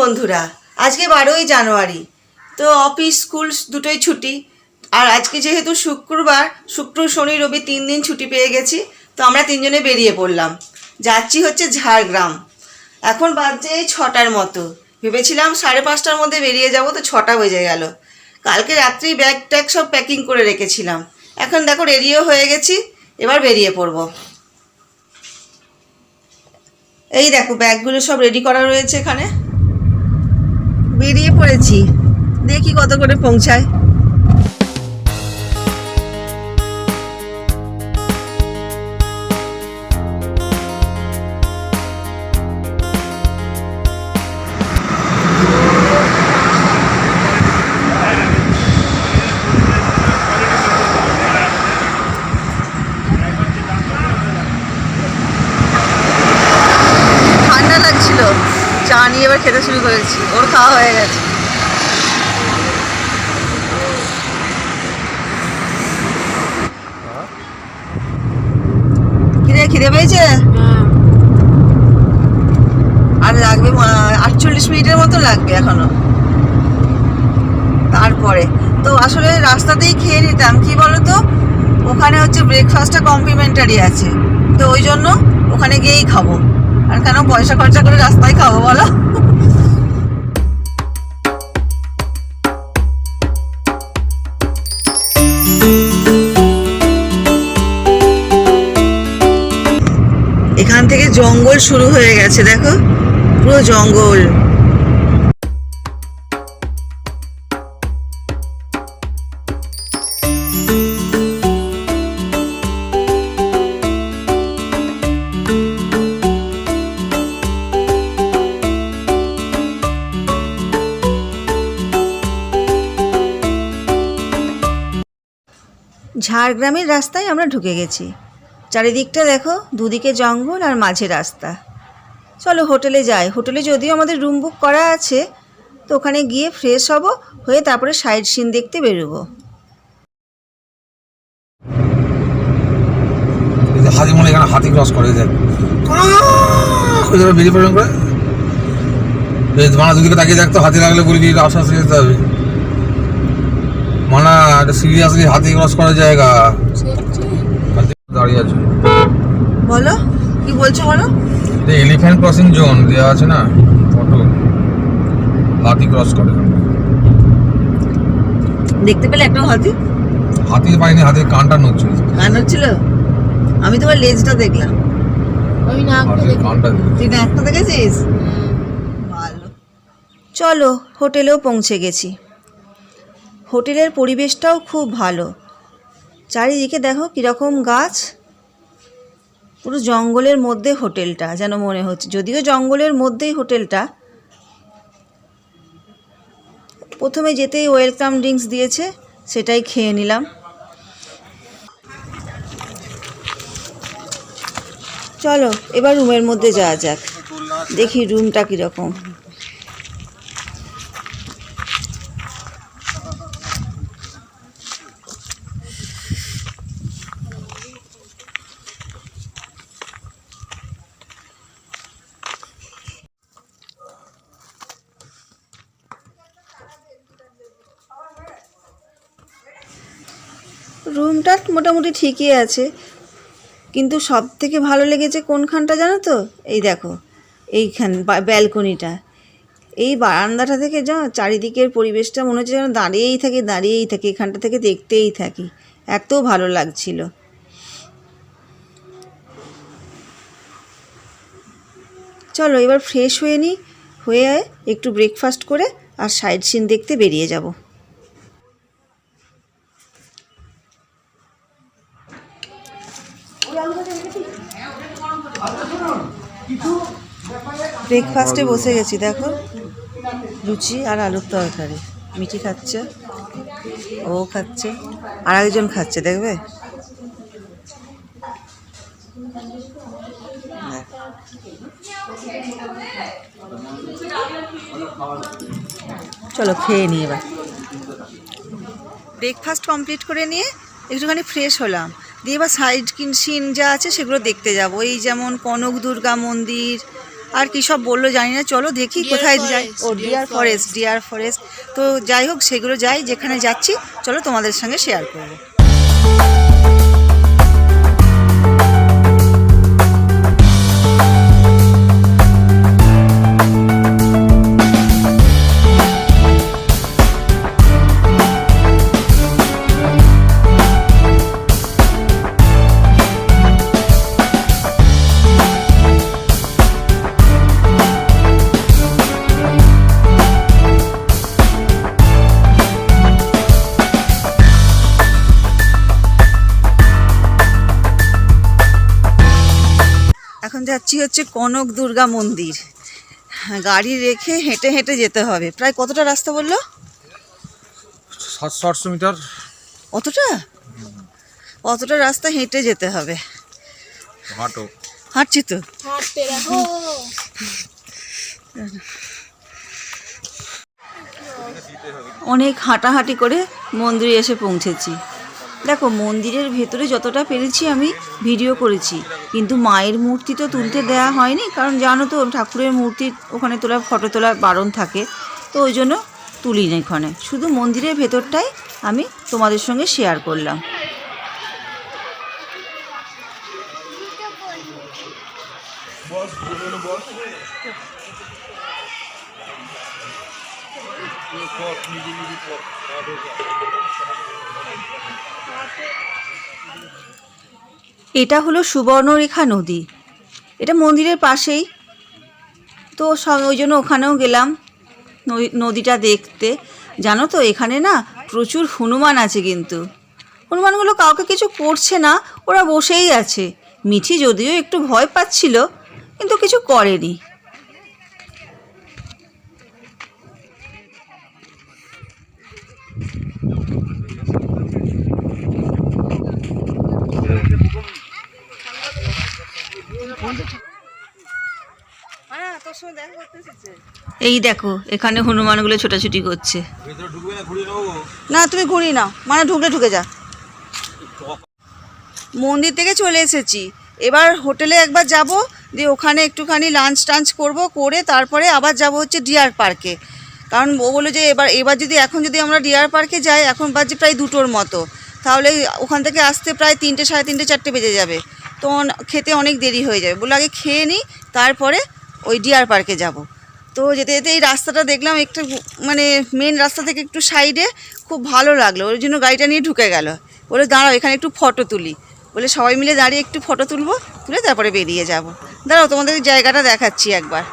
বন্ধুরা, আজকে বারোই জানুয়ারি, তো অফিস, স্কুল দুটোই ছুটি। আর আজকে যেহেতু শুক্রবার, শুক্র, শনি, রবি তিন দিন ছুটি পেয়ে গেছি, তো আমরা তিনজনে বেরিয়ে পড়লাম। যাচ্ছি হচ্ছে ঝাড়গ্রাম। এখন বাজছে ছটার মতো। ভেবেছিলাম সাড়ে পাঁচটার মধ্যে বেরিয়ে যাব, তো ছটা বেজে গেল। কালকে রাত্রি ব্যাগ ট্যাগ সব প্যাকিং করে রেখেছিলাম। এখন দেখো রেডিও হয়ে গেছি, এবার বেরিয়ে পড়ব। এই দেখো ব্যাগগুলো সব রেডি করা রয়েছে এখানে। বেরিয়ে পড়েছি। দেখি কত করে পৌঁছায়। চা নিয়ে এবার খেতে শুরু করেছি। ওর খাওয়া হয়ে গেছে। খিদে খিদে পেয়েছে? আর লাগবে আটচল্লিশ মিনিটের মতো লাগবে এখনও। তারপরে। তো আসলে রাস্তাতেই খেয়ে নিতাম। কি বলতো? ওখানে হচ্ছে ব্রেকফাস্টটা কমপ্লিমেন্টারি আছে। তো ওই জন্য ওখানে গিয়েই খাব। আর কেন পয়সা খরচা করে রাস্তায় খাব বলো? এখান থেকে জঙ্গল শুরু হয়ে গেছে, দেখো। পুরো জঙ্গল। ঝাড়গ্রামের রাস্তায় আমরা ঢুকে গেছি। চারিদিকটা দেখো, দুদিকে জঙ্গল আর মাঝে রাস্তা। চলো হোটেলে যাই। হোটেলে যদিও আমাদের রুম বুক করা আছে, তো ওখানে গিয়ে ফ্রেশ হব, হয়ে তারপরে সাইড সিন দেখতে বেরোবো। হাতি মনে এখানে হাতি ক্রস করে দেখ বেরিয়ে পড়বেন এই দুদিকে তাকিয়ে দেখতো হাতি লাগলে বলবি আস্তে আস্তে যেতে হবে। মানা এটা সিরিয়াসলি হাতি ক্রস করার জায়গা। হাতি দাঁড়িয়ে আছে। বলো কি বলছো বলো? এটা এলিফ্যান্ট ক্রসিং জোন দেওয়া আছে না? ফটো হাতি ক্রস করে। দেখতে পেলে একটা হাতি? হাতি পাইনি হাতির কানটা নড়ছিল। গান হচ্ছিল আমি তোমার লেজটা দেখলাম। আমি নাকটা দেখি কানটা তুই না একটা দেখেছিস ভালো। চলো হোটেলেও পৌঁছে গেছি। হোটেলের পরিবেশটাও খুব ভালো। চারিদিকে দেখো কীরকম গাছ। পুরো জঙ্গলের মধ্যে হোটেলটা যেন মনে হচ্ছে। যদিও জঙ্গলের মধ্যেই হোটেলটা। প্রথমে যেতেই ওয়েলকাম ড্রিঙ্কস দিয়েছে, সেটাই খেয়ে নিলাম। চলো, এবার রুমের মধ্যে যাওয়া যাক। দেখি রুমটা কীরকম। রুমটা মোটামুটি ঠিকই আছে। কিন্তু সব থেকে ভালো লেগেছে কোনখানটা জানো তো? এই দেখো, এইখান ব্যালকনিটা। এই বারান্দাটা থেকে যা, চারিদিকের পরিবেশটা মনে হচ্ছে যেন দাঁড়িয়েই থাকি দাঁড়িয়েই থাকি, এখানটা থেকে দেখতেই থাকি। এত ভালো লাগছিল। চলো এবার ফ্রেশ হয়ে নিই হয়ে একটু ব্রেকফাস্ট করে আর সাইড সিন দেখতে বেরিয়ে যাব। ব্রেকফাস্টে বসে গেছি, দেখো। লুচি আর আলুর তরকারি। মিঠি খাচ্ছে, ও খাচ্ছে, আর একজন খাচ্ছে, দেখবে? চলো খেয়ে নিই এবার। ব্রেকফাস্ট কমপ্লিট করে নিয়ে একটুখানি ফ্রেশ হলাম। দিয়ে বা সাইড সিন যা আছে সেগুলো দেখতে যাব। এই যেমন কনক দুর্গা মন্দির আর কি সব বলল জানি না। চলো দেখি কোথায় যাই ও ডিয়ার ফরেস্ট ডিয়ার ফরেস্ট তো যাই হোক সেগুলো যাই যেখানে যাচ্ছি চলো তোমাদের সঙ্গে শেয়ার করব। যাচ্ছি হচ্ছে কনক দুর্গা মন্দির। হ্যাঁ, গাড়ি রেখে হেঁটে হেঁটে যেতে হবে। প্রায় কতটা রাস্তা বলল? সাতশো আটশো মিটার। অতটা? অতটা রাস্তা হেঁটে যেতে হবে। হাঁটো। হাঁটছি তো। হাঁটতে অনেক হাঁটাহাঁটি করে মন্দিরে এসে পৌঁছেছি। দেখো, মন্দিরের ভেতরে যতটা পেরেছি আমি ভিডিও করেছি। কিন্তু মায়ের মূর্তি তো তুলতে দেয়া হয়নি, কারণ জানো তো, ঠাকুরের মূর্তি ওখানে তোলা, ফটো তোলা বারণ থাকে। তো ওই জন্য তুলিনি এখানে। শুধু মন্দিরের ভেতরটাই আমি তোমাদের সঙ্গে শেয়ার করলাম। এটা হলো সুবর্ণরেখা নদী। এটা মন্দিরের পাশেই। তো ওই জন্য ওখানেও গেলাম নদীটা দেখতে। জানো তো, এখানে না প্রচুর হনুমান আছে কিন্তু। হনুমানগুলো কাউকে কিছু করছে না, ওরা বসেই আছে। মিঠি যদিও একটু ভয় পাচ্ছিল, কিন্তু কিছু করেনি। এই দেখো এখানে হনুমানগুলো ছোটাছুটি করছে। না তুমি ঘুরি নাও। মানে ঢুকলে ঢুকে যা। মন্দির থেকে চলে এসেছি। এবার হোটেলে একবার যাব দিয়ে ওখানে একটুখানি লাঞ্চ টাঞ্চ করব করে তারপরে আবার যাব হচ্ছে ডিয়ার পার্কে কারণ ও বলল যে এবার এবার যদি এখন যদি আমরা ডিয়ার পার্কে যাই এখন বাজে প্রায় দুটোর মতো। তাহলে ওখান থেকে আসতে প্রায় তিনটে সাড়ে তিনটে চারটে বেজে যাবে। তো অন- খেতে অনেক দেরি হয়ে যাবে। বলে আগে খেয়ে নিই তারপরে ওই ডিয়ার পার্কে যাব। তো যেতে যেতে এই রাস্তাটা দেখলাম একটু মানে মেন রাস্তা থেকে একটু সাইডে খুব ভালো লাগল। ওর জন্য গাড়িটা নিয়ে ঢুকে গেল। বলে, দাঁড়াও, এখানে একটু ফটো তুলি। বলে, সবাই মিলে দাঁড়িয়ে একটু ফটো তুলবো, তুলে তারপরে বেরিয়ে যাব। দাঁড়াও, তোমাদের জায়গাটা দেখাচ্ছি একবার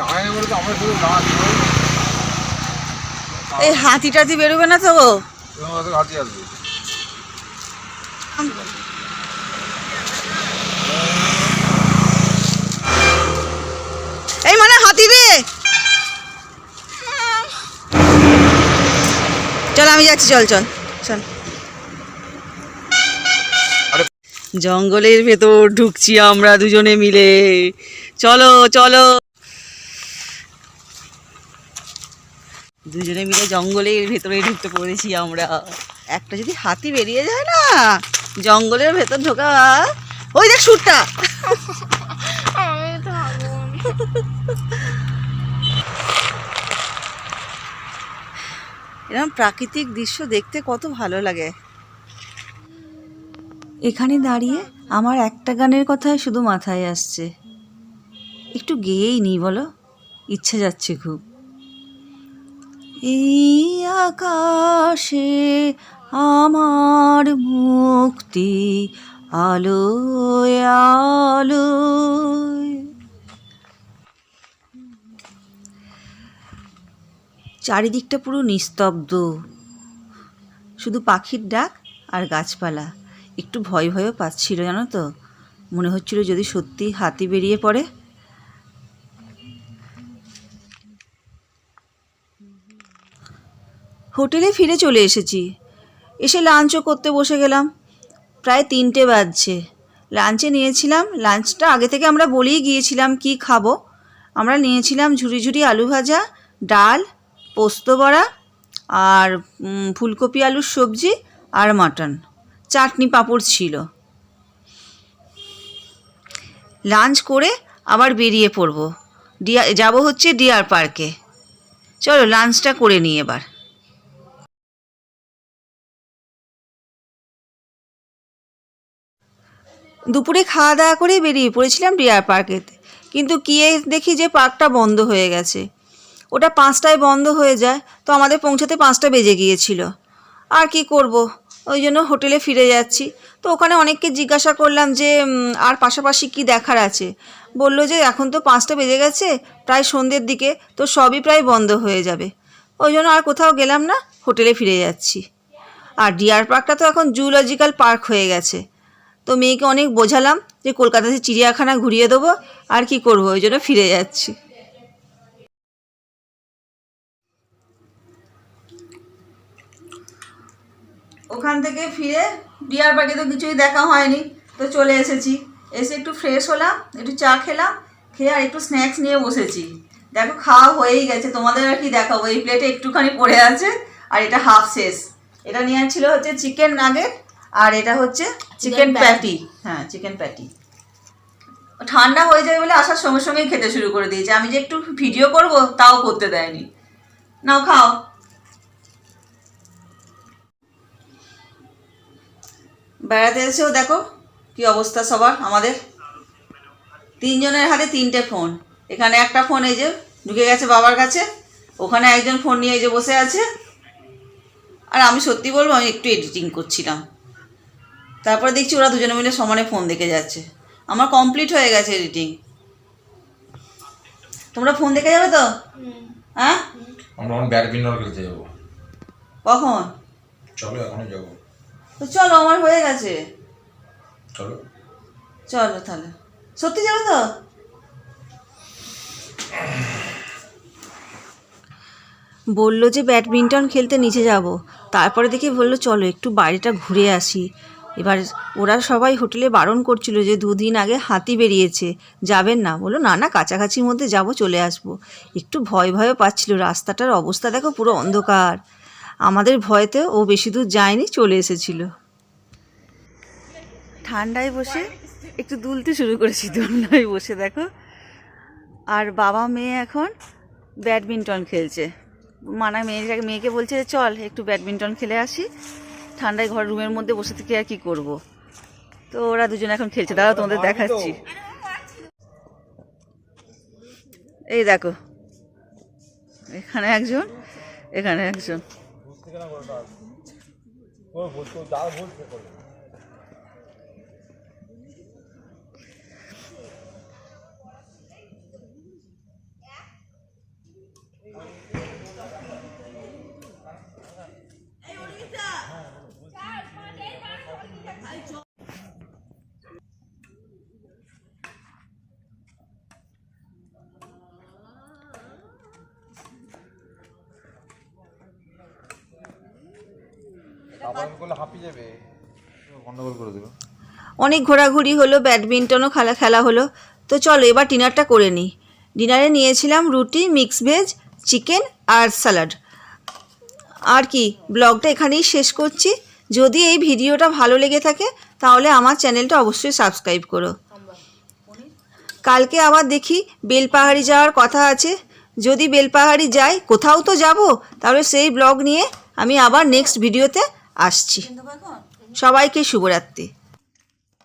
দাঁড়ায় বলে তো আমরা শুধু দাঁড়াচ্ছি এই হাতি টাতি বেরোবে না তো এই মানে হাতি রে! চল, আমি যাচ্ছি, চল চল চল। জঙ্গলের ভেতর ঢুকছি আমরা দুজনে মিলে। চলো চলো। দুজনে মিলে জঙ্গলের ভেতরে ঢুকতে পড়েছি আমরা। একটা যদি হাতি বেরিয়ে যায় না, জঙ্গলের ভেতর ঢোকা, ওই দেখ সুরটা। এরকম প্রাকৃতিক দৃশ্য দেখতে কত ভালো লাগে। এখানে দাঁড়িয়ে আমার একটা গানের কথাই শুধু মাথায় আসছে। একটু গেয়েই নি বলো, ইচ্ছে যাচ্ছে খুব। এই আকাশে আমার মুক্তি, আলোয় আলো চারিদিকটা পুরো নিস্তব্ধ। শুধু পাখির ডাক আর গাছপালা। একটু ভয় ভয়ও পাচ্ছিল, জানো তো? মনে হচ্ছিল যদি সত্যি হাতি বেরিয়ে পড়ে। হোটেলে ফিরে চলে এসেছি। এসে লাঞ্চও করতে বসে গেলাম। প্রায় তিনটে বাজছে। লাঞ্চে নিয়েছিলাম। লাঞ্চটা আগে থেকে আমরা বলেই গিয়েছিলাম কি খাব। আমরা নিয়েছিলাম ঝুড়ি ঝুড়ি আলু ভাজা, ডাল, পোস্ত বড়া আর ফুলকপি আলুর সবজি আর মাটন। চাটনি পাঁপড় ছিল। লাঞ্চ করে আবার বেরিয়ে পড়ব। ডিয়া যাব হচ্ছে ডিয়ার পার্কে চলো লাঞ্চটা করে নিই এবার। দুপুরে খাওয়া দাওয়া করে বেরিয়ে পড়েছিলাম ডিয়ার পার্কেতে। কিন্তু গিয়ে দেখি যে পার্কটা বন্ধ হয়ে গেছে। ওটা পাঁচটায় বন্ধ হয়ে যায়, তো আমাদের পৌঁছাতে পাঁচটা বেজে গিয়েছিল। আর কি করব? ওই জন্য হোটেলে ফিরে যাচ্ছি। তো ওখানে অনেককে জিজ্ঞাসা করলাম যে আর পাশাপাশি কি দেখার আছে? বলল যে, এখন তো পাঁচটা বেজে গেছে, প্রায় সন্ধ্যের দিকে, তো সবই প্রায় বন্ধ হয়ে যাবে। ওই জন্য আর কোথাও গেলাম না, হোটেলে ফিরে যাচ্ছি। আর ডিয়ার পার্কটা তো এখন জুলজিক্যাল পার্ক হয়ে গেছে। তো মেয়েকে অনেক বোঝালাম যে কলকাতাতে চিড়িয়াখানা ঘুরিয়ে দেবো আর কি করব, ওই জন্য ফিরে যাচ্ছি। ওখান থেকে ফিরে ডিয়ার পার্কে তো কিছুই দেখা হয়নি, তো চলে এসেছি। এসে একটু ফ্রেশ হলাম, একটু চা খেলাম, খেয়ে আর একটু স্ন্যাক্স নিয়ে বসেছি। দেখো, খাওয়া হয়েই গেছে, তোমাদের আর কি দেখাবো? এই প্লেটে একটুখানি পড়ে আছে, আর এটা হাফ শেষ। এটা নিয়ে ছিল হচ্ছে চিকেন নাগেট আর এটা হচ্ছে চিকেন প্যাটি হ্যাঁ চিকেন প্যাটি ঠান্ডা হয়ে যাবে বলে আসার সঙ্গে সঙ্গেই খেতে শুরু করে দিয়েছে। আমি যে একটু ভিডিও করব তাও করতে দেয়নি। নাও খাও। বেড়াতে এসেও দেখো কি অবস্থা সবার আমাদের। তিনজনের হাতে তিনটে ফোন। এখানে একটা ফোন এই যে ঢুকে গেছে বাবার কাছে ওখানে একজন ফোন নিয়ে এই যে বসে আছে। আর আমি সত্যি বলব আমি একটু এডিটিং করছিলাম। তারপরে দেখছি ওরা দুজনে মিলে সমানে ফোন দেখে যাচ্ছে। আমার কমপ্লিট হয়ে গেছে এডিটিং তোমরা ফোন দেখে যাবে তো? হ্যাঁ? আমরা এখন ব্যাডমিন্টন খেলতে যাব। কখন? চলো এখনই যাব। তো চলো আমার হয়ে গেছে। চলো। চলো তাহলে। সত্যি যাবে তো? বলল যে ব্যাডমিন্টন খেলতে নিচে যাব। তারপরে দেখে বলল চলো একটু বাইরেটা ঘুরে আসি। এবার ওরা সবাই হোটেলে বারণ করছিল যে দুদিন আগে হাতি বেরিয়েছে। যাবেন না। বলল, না না, কাছাকাছির মধ্যে যাব, চলে আসব। একটু ভয় ভয়ও পাচ্ছিল। রাস্তাটার অবস্থা দেখো পুরো অন্ধকার। আমাদের ভয়তে ও বেশি দূর যায়নি, চলে এসেছিল। ঠান্ডায় বসে একটু দুলতে শুরু করেছি, দোলনায় বসে দেখো। আর বাবা মেয়ে এখন ব্যাডমিন্টন খেলছে। মানা মেয়েটাকে, মেয়েকে বলছে চল, একটু ব্যাডমিন্টন খেলে আসি। ঠান্ডায় ঘর রুমের মধ্যে বসে থেকে আর কি করব? তো ওরা দুজন এখন খেলছে দাদা তোমাদের দেখাচ্ছি। এই দেখো এখানে একজন এখানে একজন। অনেক ঘোরাঘুরি হলো ব্যাডমিন্টনও খেলা খেলা হলো। তো চলো এবার ডিনারটা করে নিই। ডিনারে নিয়েছিলাম রুটি মিক্স ভেজ চিকেন আর স্যালাড। আর কি ব্লগটা এখানেই শেষ করছি। যদি এই ভিডিওটা ভালো লেগে থাকে তাহলে আমার চ্যানেলটা অবশ্যই সাবস্ক্রাইব করো। কালকে আবার দেখি বেলপাহাড়ি যাওয়ার কথা আছে। যদি বেলপাহাড়ি যাই কোথাও তো যাব তাহলে সেই ব্লগ নিয়ে আমি আবার নেক্সট ভিডিওতে আসছি। সবাইকে শুভরাত্রি।